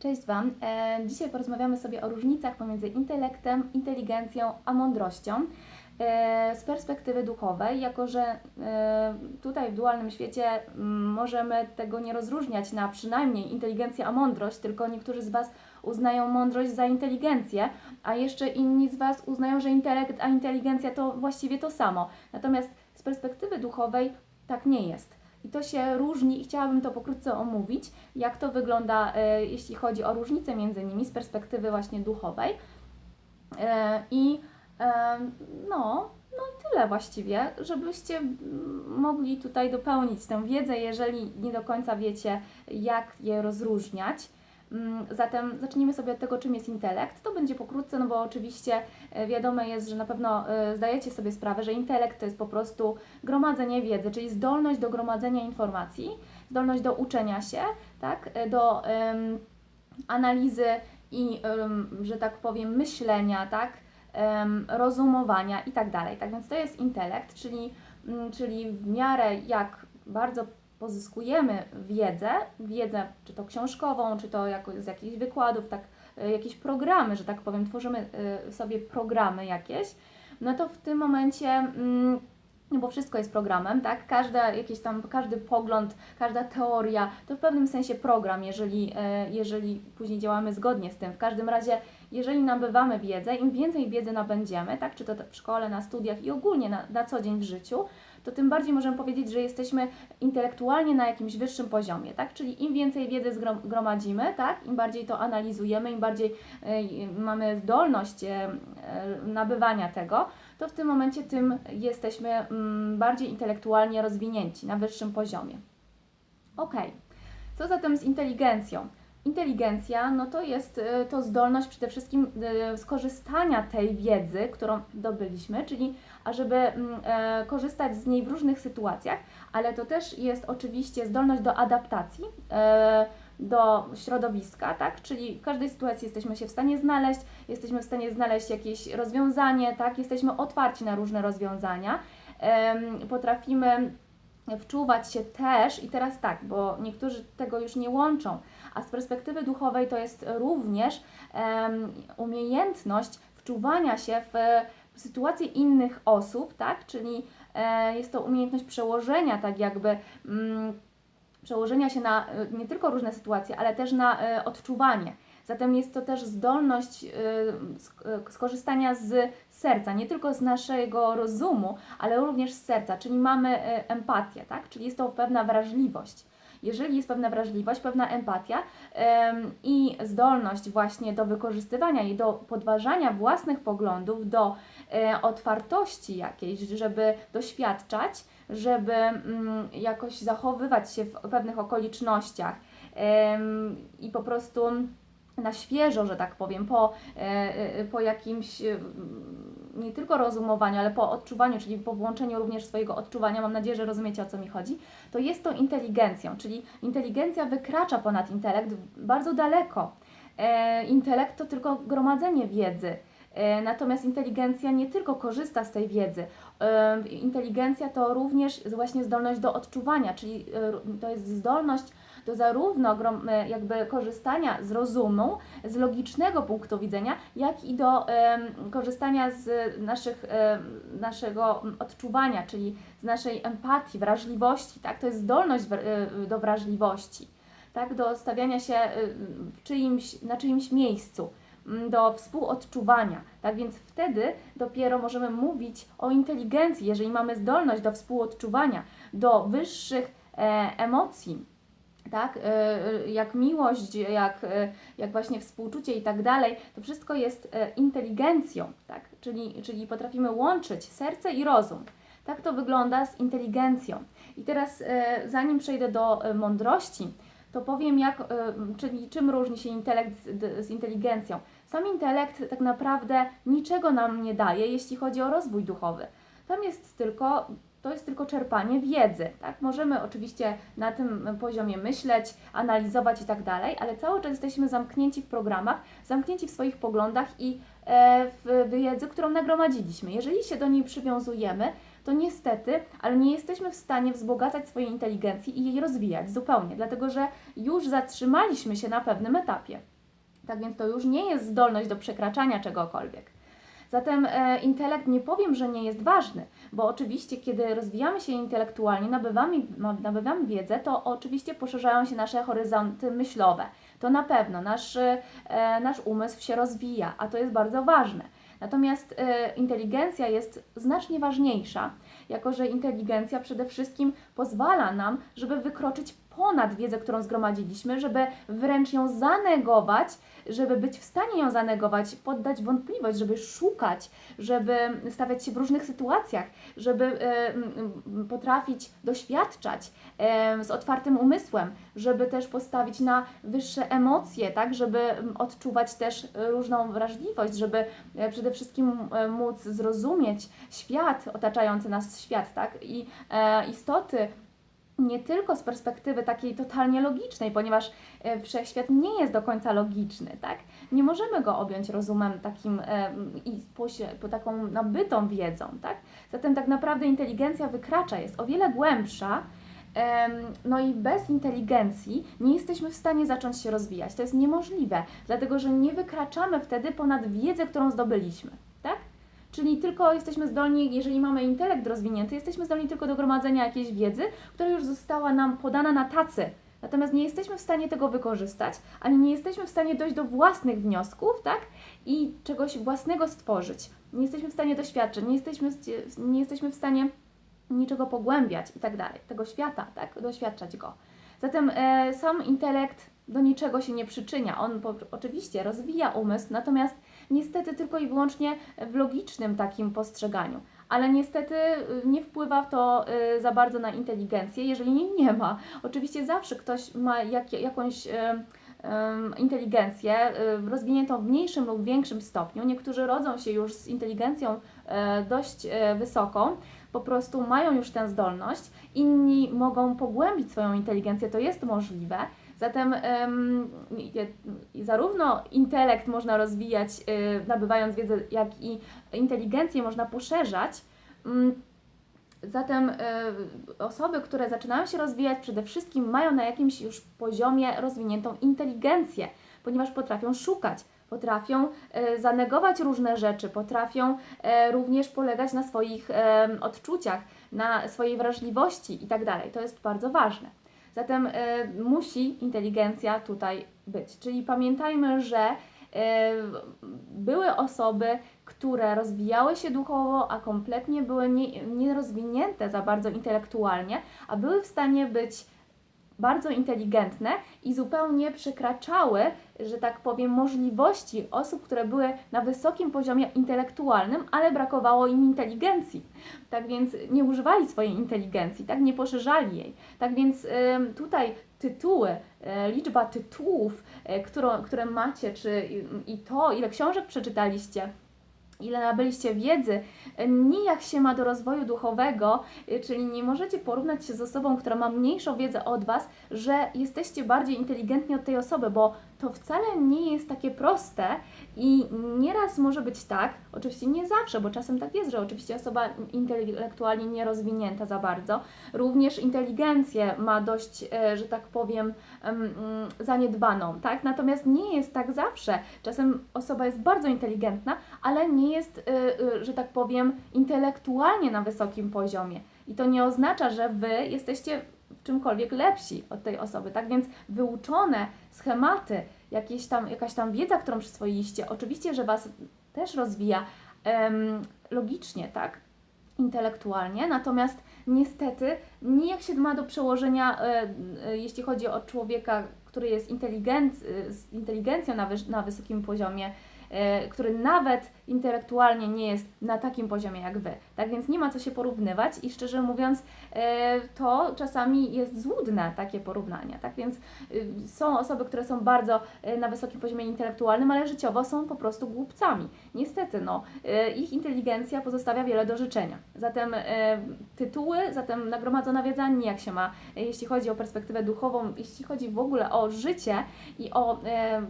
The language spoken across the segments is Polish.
Cześć Wam. E, Dzisiaj porozmawiamy sobie o różnicach pomiędzy intelektem, inteligencją a mądrością e, z perspektywy duchowej, jako że e, tutaj w dualnym świecie mm, możemy tego nie rozróżniać na przynajmniej inteligencję a mądrość, tylko niektórzy z Was uznają mądrość za inteligencję, a jeszcze inni z Was uznają, że intelekt a inteligencja to właściwie to samo. Natomiast z perspektywy duchowej tak nie jest. I to się różni i chciałabym to pokrótce omówić, jak to wygląda, e, jeśli chodzi o różnicę między nimi z perspektywy właśnie duchowej. E, I e, no, no i tyle właściwie, żebyście mogli tutaj dopełnić tę wiedzę, jeżeli nie do końca wiecie, jak je rozróżniać. Mm, Zatem zacznijmy sobie od tego, czym jest intelekt. To będzie pokrótce, no bo oczywiście e, wiadome jest, że na pewno e, zdajecie sobie sprawę, że intelekt to jest po prostu gromadzenie wiedzy, czyli zdolność do gromadzenia informacji, zdolność do uczenia się, tak, e, do em, analizy i, em, że tak powiem, myślenia, tak, em, rozumowania i tak dalej. Tak więc to jest intelekt, czyli, mm, czyli w miarę jak bardzo pozyskujemy wiedzę, wiedzę czy to książkową, czy to jako, z jakichś wykładów, tak, e, jakieś programy, że tak powiem, tworzymy e, sobie programy jakieś, no to w tym momencie, mm, no bo wszystko jest programem, tak? Każda, jakieś tam, każdy pogląd, każda teoria to w pewnym sensie program, jeżeli, e, jeżeli później działamy zgodnie z tym. W każdym razie, jeżeli nabywamy wiedzę, im więcej wiedzy nabędziemy, tak? Czy to w szkole, na studiach i ogólnie na, na co dzień w życiu, to tym bardziej możemy powiedzieć, że jesteśmy intelektualnie na jakimś wyższym poziomie, tak? Czyli im więcej wiedzy zgrom- gromadzimy, tak? Im bardziej to analizujemy, im bardziej e, mamy zdolność e, e, nabywania tego, to w tym momencie tym jesteśmy mm, bardziej intelektualnie rozwinięci, na wyższym poziomie. Ok, co zatem z inteligencją? Inteligencja no to jest e, to zdolność przede wszystkim e, skorzystania tej wiedzy, którą dobyliśmy, czyli ażeby mm, e, korzystać z niej w różnych sytuacjach, ale to też jest oczywiście zdolność do adaptacji e, do środowiska, tak? Czyli w każdej sytuacji jesteśmy się w stanie znaleźć, jesteśmy w stanie znaleźć jakieś rozwiązanie, tak? Jesteśmy otwarci na różne rozwiązania, potrafimy wczuwać się też, i teraz tak, bo niektórzy tego już nie łączą, a z perspektywy duchowej to jest również umiejętność wczuwania się w sytuacje innych osób, tak? Czyli e, jest to umiejętność przełożenia, tak jakby. Mm, przełożenia się na e, nie tylko różne sytuacje, ale też na e, odczuwanie. Zatem jest to też zdolność sk- skorzystania z serca, nie tylko z naszego rozumu, ale również z serca, czyli mamy empatię, tak? Czyli jest to pewna wrażliwość. Jeżeli jest pewna wrażliwość, pewna empatia em, i zdolność właśnie do wykorzystywania i do podważania własnych poglądów, do e, otwartości jakiejś, żeby doświadczać, żeby mm, jakoś zachowywać się w pewnych okolicznościach i po prostu na świeżo, że tak powiem, po, e, e, po jakimś nie tylko rozumowaniu, ale po odczuwaniu, czyli po włączeniu również swojego odczuwania, mam nadzieję, że rozumiecie o co mi chodzi, to jest to inteligencją, czyli inteligencja wykracza ponad intelekt bardzo daleko. E, intelekt to tylko gromadzenie wiedzy. E, Natomiast inteligencja nie tylko korzysta z tej wiedzy. E, Inteligencja to również właśnie zdolność do odczuwania, czyli e, to jest zdolność do zarówno e, jakby korzystania z rozumu, z logicznego punktu widzenia, jak i do korzystania z naszych, naszego odczuwania, czyli z naszej empatii, wrażliwości. Tak? To jest zdolność e, do wrażliwości, tak? do stawiania się e, czyimś, na czyimś miejscu mm, do współodczuwania. Tak więc wtedy dopiero możemy mówić o inteligencji, jeżeli mamy zdolność do współodczuwania, do wyższych e, emocji, tak, e, e, jak miłość, jak, e, jak właśnie współczucie i tak dalej, to wszystko jest inteligencją, tak, czyli, czyli potrafimy łączyć serce i rozum. Tak to wygląda z inteligencją. I teraz, zanim przejdę do mądrości, to powiem, jak, czyli czym różni się intelekt z, z inteligencją. Sam intelekt tak naprawdę niczego nam nie daje, jeśli chodzi o rozwój duchowy. Tam jest tylko, to jest tylko czerpanie wiedzy. Tak? Możemy oczywiście na tym poziomie myśleć, analizować i tak dalej, ale cały czas jesteśmy zamknięci w programach, zamknięci w swoich poglądach i e, w wiedzy, którą nagromadziliśmy. Jeżeli się do niej przywiązujemy, to niestety, ale nie jesteśmy w stanie wzbogacać swojej inteligencji i jej rozwijać zupełnie, dlatego że już zatrzymaliśmy się na pewnym etapie. Tak więc to już nie jest zdolność do przekraczania czegokolwiek. Zatem e, intelekt nie powiem, że nie jest ważny, bo oczywiście, kiedy rozwijamy się intelektualnie, nabywamy, ma- nabywamy wiedzę, to oczywiście poszerzają się nasze horyzonty myślowe. To na pewno nasz, e, nasz umysł się rozwija, a to jest bardzo ważne. Natomiast e, inteligencja jest znacznie ważniejsza, jako że inteligencja przede wszystkim pozwala nam, żeby wykroczyć ponad wiedzę, którą zgromadziliśmy, żeby wręcz ją zanegować, żeby być w stanie ją zanegować, poddać wątpliwość, żeby szukać, żeby stawiać się w różnych sytuacjach, żeby e, potrafić doświadczać e, z otwartym umysłem, żeby też postawić na wyższe emocje, tak, żeby odczuwać też różną wrażliwość, żeby e, przede wszystkim e, móc zrozumieć świat, otaczający nas świat, tak, i e, istoty nie tylko z perspektywy takiej totalnie logicznej, ponieważ e, wszechświat nie jest do końca logiczny, tak? Nie możemy go objąć rozumem takim e, i po taką nabytą wiedzą, tak? Zatem tak naprawdę inteligencja wykracza, jest o wiele głębsza. No i bez inteligencji nie jesteśmy w stanie zacząć się rozwijać. To jest niemożliwe, dlatego że nie wykraczamy wtedy ponad wiedzę, którą zdobyliśmy? Czyli tylko jesteśmy zdolni, jeżeli mamy intelekt rozwinięty, jesteśmy zdolni tylko do gromadzenia jakiejś wiedzy, która już została nam podana na tacy. Natomiast nie jesteśmy w stanie tego wykorzystać, ani nie jesteśmy w stanie dojść do własnych wniosków, tak? I czegoś własnego stworzyć. Nie jesteśmy w stanie doświadczyć, nie jesteśmy, nie jesteśmy w stanie niczego pogłębiać i tak dalej, tego świata, tak? Doświadczać go. Zatem e, sam intelekt do niczego się nie przyczynia. On po, oczywiście rozwija umysł, natomiast niestety tylko i wyłącznie w logicznym takim postrzeganiu. Ale niestety y, nie wpływa to y, za bardzo na inteligencję, jeżeli jej nie ma. Oczywiście zawsze ktoś ma jak, jakąś y, inteligencję rozwiniętą w mniejszym lub większym stopniu. Niektórzy rodzą się już z inteligencją dość wysoką, po prostu mają już tę zdolność, inni mogą pogłębić swoją inteligencję, to jest możliwe. Zatem zarówno intelekt można rozwijać, y, nabywając wiedzę, jak i inteligencję można poszerzać. Mm, Zatem y, osoby, które zaczynają się rozwijać, przede wszystkim mają na jakimś już poziomie rozwiniętą inteligencję, ponieważ potrafią szukać, potrafią y, zanegować różne rzeczy, potrafią y, również polegać na swoich odczuciach, na swojej wrażliwości itd. To jest bardzo ważne. Zatem y, musi inteligencja tutaj być. Czyli pamiętajmy, że y, były osoby, które rozwijały się duchowo, a kompletnie były nie, nierozwinięte za bardzo intelektualnie, a były w stanie być bardzo inteligentne i zupełnie przekraczały, że tak powiem, możliwości osób, które były na wysokim poziomie intelektualnym, ale brakowało im inteligencji. Tak więc nie używali swojej inteligencji, tak nie poszerzali jej. Tak więc tutaj tytuły, e, liczba tytułów, e, które macie, czy i to, ile książek przeczytaliście, ile nabyliście wiedzy, nijak się ma do rozwoju duchowego, e, czyli nie możecie porównać się z osobą, która ma mniejszą wiedzę od Was, że jesteście bardziej inteligentni od tej osoby, bo to wcale nie jest takie proste i nieraz może być tak, oczywiście nie zawsze, bo czasem tak jest, że oczywiście osoba intelektualnie nierozwinięta za bardzo, również inteligencję ma dość, e, że tak powiem, em, mm, zaniedbaną, tak? Natomiast nie jest tak zawsze. Czasem osoba jest bardzo inteligentna, ale nie jest, y, y, że tak powiem, intelektualnie na wysokim poziomie. I to nie oznacza, że Wy jesteście w czymkolwiek lepsi od tej osoby, tak? Więc wyuczone schematy, jakieś tam, jakaś tam wiedza, którą przyswoiliście, oczywiście, że Was też rozwija em, logicznie, tak? Intelektualnie, natomiast niestety nijak się ma do przełożenia, e, e, jeśli chodzi o człowieka, który jest inteligenc, e, z inteligencją na, na wysokim poziomie, który nawet intelektualnie nie jest na takim poziomie jak Wy. Tak więc nie ma co się porównywać i szczerze mówiąc, e, to czasami jest złudne takie porównania. Tak więc y, są osoby, które są bardzo e, na wysokim poziomie intelektualnym, ale życiowo są po prostu głupcami. Niestety, no, e, ich inteligencja pozostawia wiele do życzenia. Zatem e, tytuły, zatem nagromadzona wiedza nijak się ma, e, jeśli chodzi o perspektywę duchową, jeśli chodzi w ogóle o życie i o e,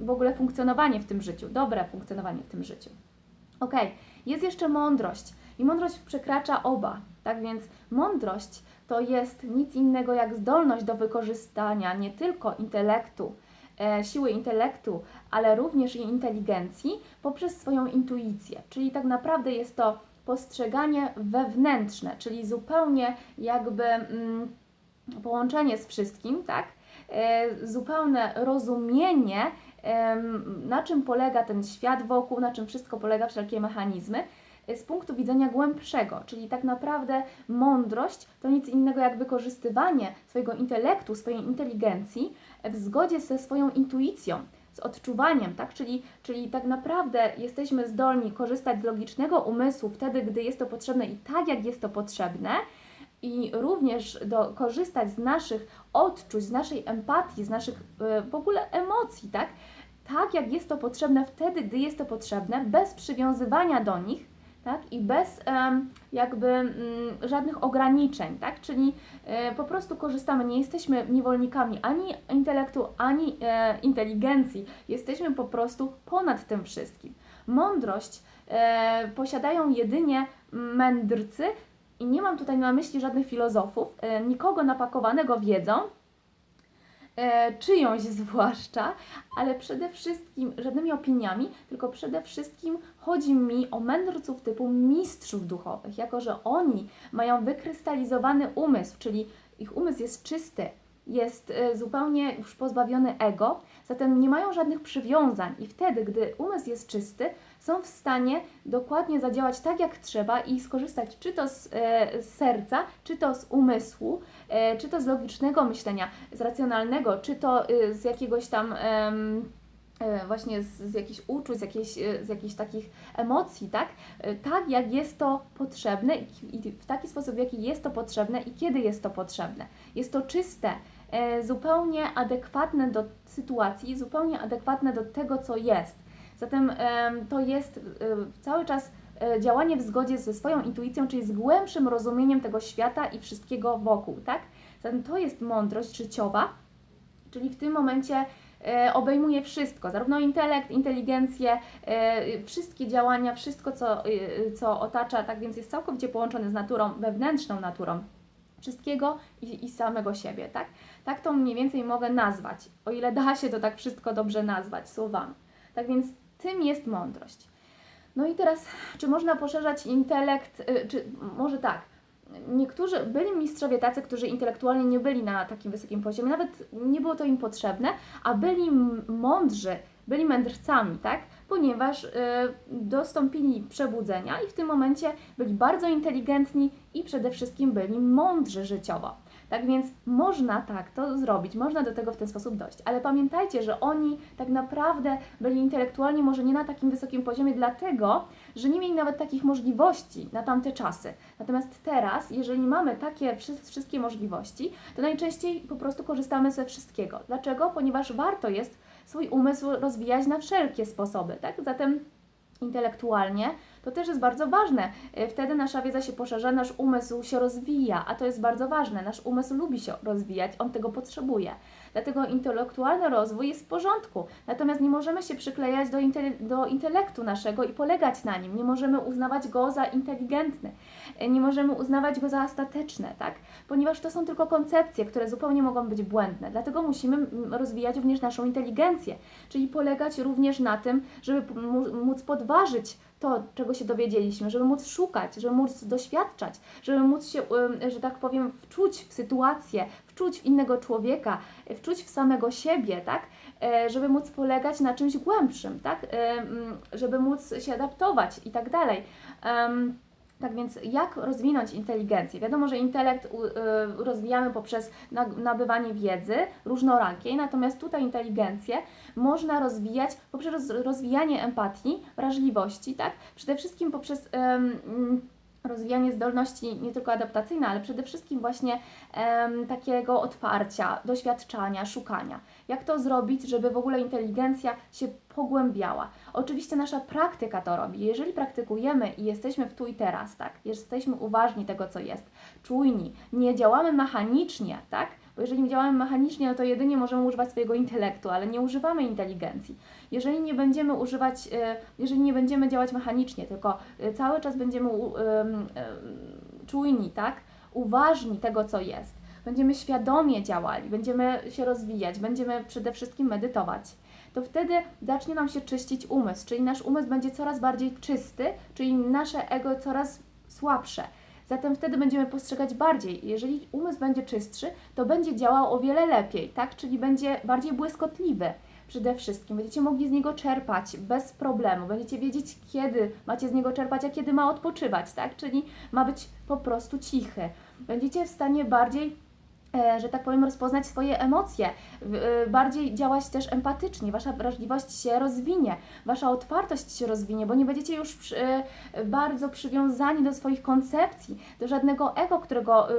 w ogóle funkcjonowanie w tym życiu, dobre funkcjonowanie w tym życiu. Ok, jest jeszcze mądrość i mądrość przekracza oba, tak więc mądrość to jest nic innego jak zdolność do wykorzystania nie tylko intelektu, e, siły intelektu, ale również i inteligencji poprzez swoją intuicję. Czyli tak naprawdę jest to postrzeganie wewnętrzne, czyli zupełnie jakby mm, połączenie z wszystkim, tak? E, zupełne rozumienie, na czym polega ten świat wokół, na czym wszystko polega, wszelkie mechanizmy, z punktu widzenia głębszego, czyli tak naprawdę mądrość to nic innego jak wykorzystywanie swojego intelektu, swojej inteligencji w zgodzie ze swoją intuicją, z odczuwaniem, tak? Czyli, czyli tak naprawdę jesteśmy zdolni korzystać z logicznego umysłu wtedy, gdy jest to potrzebne i tak, jak jest to potrzebne, i również do, korzystać z naszych odczuć, z naszej empatii, z naszych e, w ogóle emocji, tak? Tak, jak jest to potrzebne wtedy, gdy jest to potrzebne, bez przywiązywania do nich, tak? I bez jakby mm, żadnych ograniczeń, tak? Czyli e, po prostu korzystamy, nie jesteśmy niewolnikami ani intelektu, ani e, inteligencji, jesteśmy po prostu ponad tym wszystkim. Mądrość e, posiadają jedynie mędrcy, i nie mam tutaj na myśli żadnych filozofów, nikogo napakowanego wiedzą, e, czyjąś zwłaszcza, ale przede wszystkim żadnymi opiniami, tylko przede wszystkim chodzi mi o mędrców typu mistrzów duchowych, jako że oni mają wykrystalizowany umysł, czyli ich umysł jest czysty, jest e, zupełnie już pozbawiony ego, zatem nie mają żadnych przywiązań. I wtedy, gdy umysł jest czysty, są w stanie dokładnie zadziałać tak, jak trzeba i skorzystać czy to z, e, z serca, czy to z umysłu, e, czy to z logicznego myślenia, z racjonalnego, czy to e, z jakiegoś tam e, właśnie z, z jakichś uczuć, z jakichś, e, z jakichś takich emocji, tak? E, Tak, jak jest to potrzebne i w taki sposób, jaki jest to potrzebne i kiedy jest to potrzebne. Jest to czyste, e, zupełnie adekwatne do sytuacji, zupełnie adekwatne do tego, co jest. Zatem em, to jest e, cały czas e, działanie w zgodzie ze swoją intuicją, czyli z głębszym rozumieniem tego świata i wszystkiego wokół, tak? Zatem to jest mądrość życiowa, czyli w tym momencie e, obejmuje wszystko, zarówno intelekt, inteligencję, wszystkie działania, wszystko, co, co otacza, tak więc jest całkowicie połączony z naturą, wewnętrzną naturą wszystkiego i, i samego siebie, tak? Tak to mniej więcej mogę nazwać, o ile da się to tak wszystko dobrze nazwać słowami. Tak więc tym jest mądrość. No i teraz, czy można poszerzać intelekt, y, czy może tak, niektórzy byli mistrzowie tacy, którzy intelektualnie nie byli na takim wysokim poziomie, nawet nie było to im potrzebne, a byli mądrzy, byli mędrcami, tak? Ponieważ y, dostąpili przebudzenia i w tym momencie byli bardzo inteligentni i przede wszystkim byli mądrzy życiowo. Tak więc można tak to zrobić, można do tego w ten sposób dojść. Ale pamiętajcie, że oni tak naprawdę byli intelektualnie może nie na takim wysokim poziomie, dlatego, że nie mieli nawet takich możliwości na tamte czasy. Natomiast teraz, jeżeli mamy takie wszy- wszystkie możliwości, to najczęściej po prostu korzystamy ze wszystkiego. Dlaczego? Ponieważ warto jest swój umysł rozwijać na wszelkie sposoby, tak? Zatem intelektualnie, to też jest bardzo ważne. E, Wtedy nasza wiedza się poszerza, nasz umysł się rozwija, a to jest bardzo ważne. Nasz umysł lubi się rozwijać, on tego potrzebuje. Dlatego intelektualny rozwój jest w porządku. Natomiast nie możemy się przyklejać do, intele- do intelektu naszego i polegać na nim. Nie możemy uznawać go za inteligentny. Nie możemy uznawać go za ostateczne, tak? Ponieważ to są tylko koncepcje, które zupełnie mogą być błędne. Dlatego musimy rozwijać również naszą inteligencję, czyli polegać również na tym, żeby móc podważyć to, czego się dowiedzieliśmy, żeby móc szukać, żeby móc doświadczać, żeby móc się, że tak powiem, wczuć w sytuację, wczuć w innego człowieka, e, wczuć w samego siebie, tak? E, Żeby móc polegać na czymś głębszym, tak? Ym, Żeby móc się adaptować i tak dalej. Tak więc jak rozwinąć inteligencję? Wiadomo, że intelekt rozwijamy poprzez na- nabywanie wiedzy różnorakiej, natomiast tutaj inteligencję można rozwijać poprzez roz- rozwijanie empatii, wrażliwości, tak? Przede wszystkim poprzez mm, rozwijanie zdolności nie tylko adaptacyjne, ale przede wszystkim właśnie em, takiego otwarcia, doświadczania, szukania. Jak to zrobić, żeby w ogóle inteligencja się pogłębiała? Oczywiście nasza praktyka to robi. Jeżeli praktykujemy i jesteśmy w tu i teraz, tak? Jesteśmy uważni tego, co jest, czujni, nie działamy mechanicznie, tak? Bo jeżeli działamy mechanicznie, no to jedynie możemy używać swojego intelektu, ale nie używamy inteligencji. Jeżeli nie będziemy używać, e, jeżeli nie będziemy działać mechanicznie, tylko e, cały czas będziemy czujni, tak? Uważni tego, co jest. będziemy świadomie działali, będziemy się rozwijać, będziemy przede wszystkim medytować, to wtedy zacznie nam się czyścić umysł, czyli nasz umysł będzie coraz bardziej czysty, czyli nasze ego coraz słabsze. Zatem wtedy będziemy postrzegać bardziej. Jeżeli umysł będzie czystszy, to będzie działał o wiele lepiej, tak? Czyli będzie bardziej błyskotliwy przede wszystkim. Będziecie mogli z niego czerpać bez problemu. Będziecie wiedzieć, kiedy macie z niego czerpać, a kiedy ma odpoczywać, tak? Czyli ma być po prostu cichy. Będziecie w stanie bardziej że tak powiem, rozpoznać swoje emocje, e, bardziej działać też empatycznie, wasza wrażliwość się rozwinie, wasza otwartość się rozwinie, bo nie będziecie już przy, e, bardzo przywiązani do swoich koncepcji, do żadnego ego, którego, e,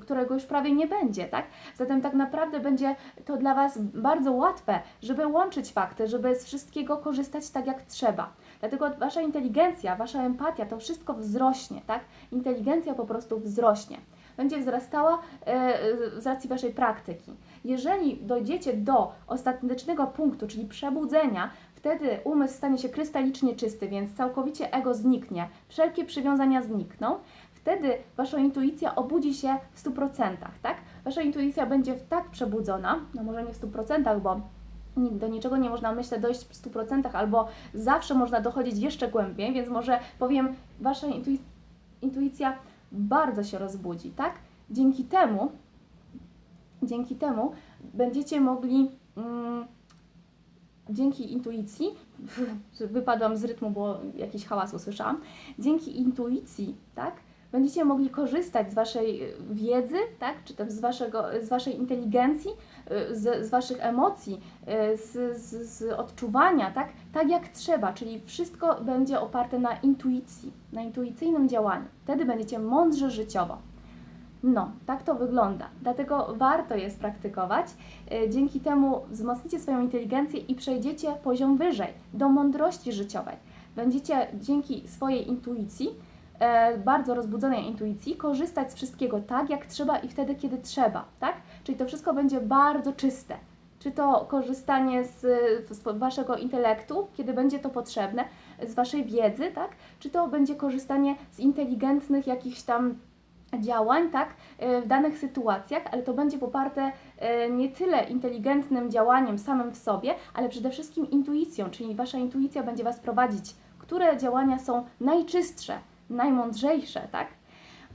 którego już prawie nie będzie, tak? Zatem tak naprawdę będzie to dla Was bardzo łatwe, żeby łączyć fakty, żeby z wszystkiego korzystać tak jak trzeba. Dlatego Wasza inteligencja, Wasza empatia, to wszystko wzrośnie, tak? Inteligencja po prostu wzrośnie będzie wzrastała e, z racji Waszej praktyki. Jeżeli dojdziecie do ostatecznego punktu, czyli przebudzenia, wtedy umysł stanie się krystalicznie czysty, więc całkowicie ego zniknie, wszelkie przywiązania znikną. Wtedy Wasza intuicja obudzi się w 100%, tak? Wasza intuicja będzie tak przebudzona, no może nie w 100%, bo do niczego nie można, myślę, dojść w 100%, albo zawsze można dochodzić jeszcze głębiej, więc może powiem, Wasza intui- intuicja bardzo się rozbudzi, tak? Dzięki temu, dzięki temu będziecie mogli, mm, dzięki intuicji, wypadłam z rytmu, bo jakiś hałas usłyszałam, dzięki intuicji, tak? Będziecie mogli korzystać z Waszej y, wiedzy, tak? Czy też z, waszego, z Waszej inteligencji, y, z, z Waszych emocji, y, z, z, z odczuwania, tak? Tak jak trzeba, czyli wszystko będzie oparte na intuicji, na intuicyjnym działaniu. Wtedy będziecie mądrzy życiowo. No, tak to wygląda. Dlatego warto jest praktykować. Dzięki temu wzmocnicie swoją inteligencję i przejdziecie poziom wyżej, do mądrości życiowej. Będziecie dzięki swojej intuicji, e, bardzo rozbudzonej intuicji, korzystać z wszystkiego tak, jak trzeba i wtedy, kiedy trzeba, tak? Czyli to wszystko będzie bardzo czyste. Czy to korzystanie z, z waszego intelektu, kiedy będzie to potrzebne, z waszej wiedzy, tak? Czy to będzie korzystanie z inteligentnych jakichś tam działań, tak, e, w danych sytuacjach, ale to będzie poparte e, nie tyle inteligentnym działaniem samym w sobie, ale przede wszystkim intuicją, czyli Wasza intuicja będzie Was prowadzić, które działania są najczystsze, najmądrzejsze, tak?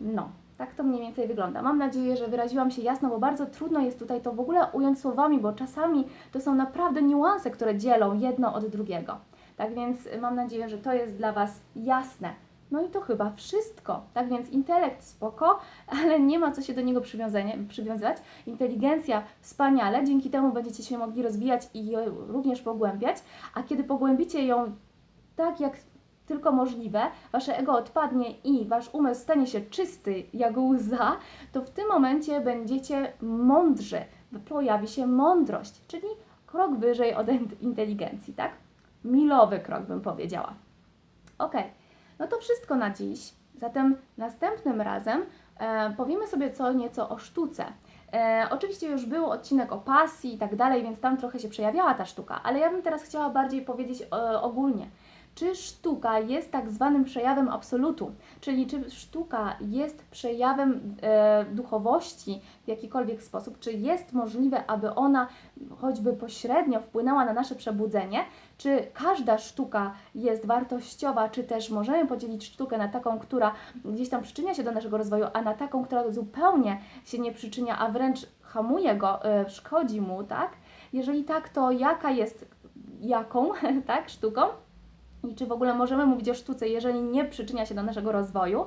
No, tak to mniej więcej wygląda. Mam nadzieję, że wyraziłam się jasno, bo bardzo trudno jest tutaj to w ogóle ująć słowami, bo czasami to są naprawdę niuanse, które dzielą jedno od drugiego. Tak więc y, mam nadzieję, że to jest dla Was jasne. No i to chyba wszystko. Tak więc intelekt spoko, ale nie ma co się do niego przywiązywać. Inteligencja wspaniale, dzięki temu będziecie się mogli rozwijać i również pogłębiać, a kiedy pogłębicie ją tak jak tylko możliwe, wasze ego odpadnie i wasz umysł stanie się czysty jak łza, to w tym momencie będziecie mądrzy, pojawi się mądrość, czyli krok wyżej od in- inteligencji, tak? Milowy krok bym powiedziała. Okej, no to wszystko na dziś. Zatem następnym razem e, powiemy sobie co nieco o sztuce. E, oczywiście już był odcinek o pasji i tak dalej, więc tam trochę się przejawiała ta sztuka, ale ja bym teraz chciała bardziej powiedzieć e, ogólnie. Czy sztuka jest tak zwanym przejawem absolutu, czyli czy sztuka jest przejawem e, duchowości w jakikolwiek sposób, czy jest możliwe, aby ona choćby pośrednio wpłynęła na nasze przebudzenie, czy każda sztuka jest wartościowa, czy też możemy podzielić sztukę na taką, która gdzieś tam przyczynia się do naszego rozwoju, a na taką, która zupełnie się nie przyczynia, a wręcz hamuje go, e, szkodzi mu, tak? Jeżeli tak, to jaka jest jaką, tak, sztuką? I czy w ogóle możemy mówić o sztuce, jeżeli nie przyczynia się do naszego rozwoju?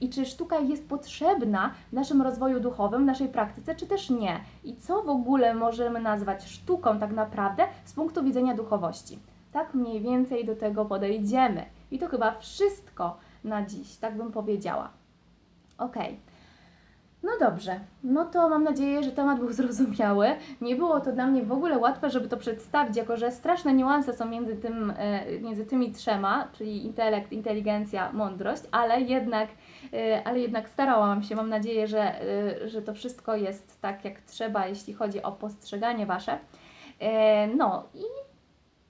I czy sztuka jest potrzebna w naszym rozwoju duchowym, w naszej praktyce, czy też nie? I co w ogóle możemy nazwać sztuką tak naprawdę z punktu widzenia duchowości? Tak mniej więcej do tego podejdziemy. I to chyba wszystko na dziś, tak bym powiedziała. Okej. No dobrze, no to mam nadzieję, że temat był zrozumiały. Nie było to dla mnie w ogóle łatwe, żeby to przedstawić, jako że straszne niuanse są między, tym, e, między tymi trzema, czyli intelekt, inteligencja, mądrość, ale jednak, e, ale jednak starałam się. Mam nadzieję, że, e, że to wszystko jest tak, jak trzeba, jeśli chodzi o postrzeganie Wasze. No i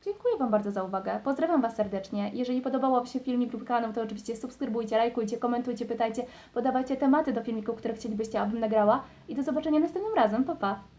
Dziękuję Wam bardzo za uwagę. Pozdrawiam Was serdecznie. Jeżeli podobał Wam się filmik lub kanał, to oczywiście subskrybujcie, lajkujcie, komentujcie, pytajcie, podawajcie tematy do filmików, które chcielibyście, abym nagrała. I do zobaczenia następnym razem. Pa, pa!